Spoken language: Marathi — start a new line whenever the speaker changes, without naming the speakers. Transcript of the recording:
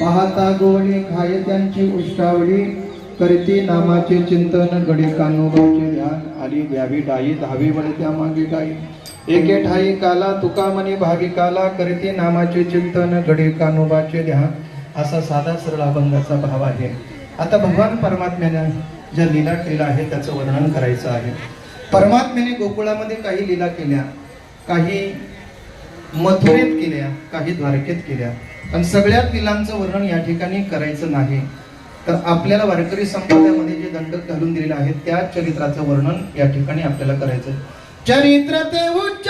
पाहता गोवणी खाय त्यांची उष्टावळी करती नामाचे चिंतन गडी कानोबाचे ध्यान आली द्यावी डाई धावी वळे त्या मागे डाई. एके ठाई काला तुका मनी काला करती नामाचे चिंतन गडी कानोबाचे ध्यान. असा साधा सरळ अभंगाचा भाव आहे. आता भगवान परमात्म्याने ज्या लीला केल्या आहेत त्याचं वर्णन करायचं आहे. परमात्म्याने गोकुळामध्ये काही लीला केल्या काही मथुरेत केल्या काही द्वारकेत केल्या पण सगळ्यात लिलांचं वर्णन या ठिकाणी करायचं नाही. तर आपल्याला वारकरी संप्रदायामध्ये जे दंडक घालून दिलेले आहेत त्या चरित्राचं वर्णन या ठिकाणी आपल्याला करायचं चरित्र ते उच्च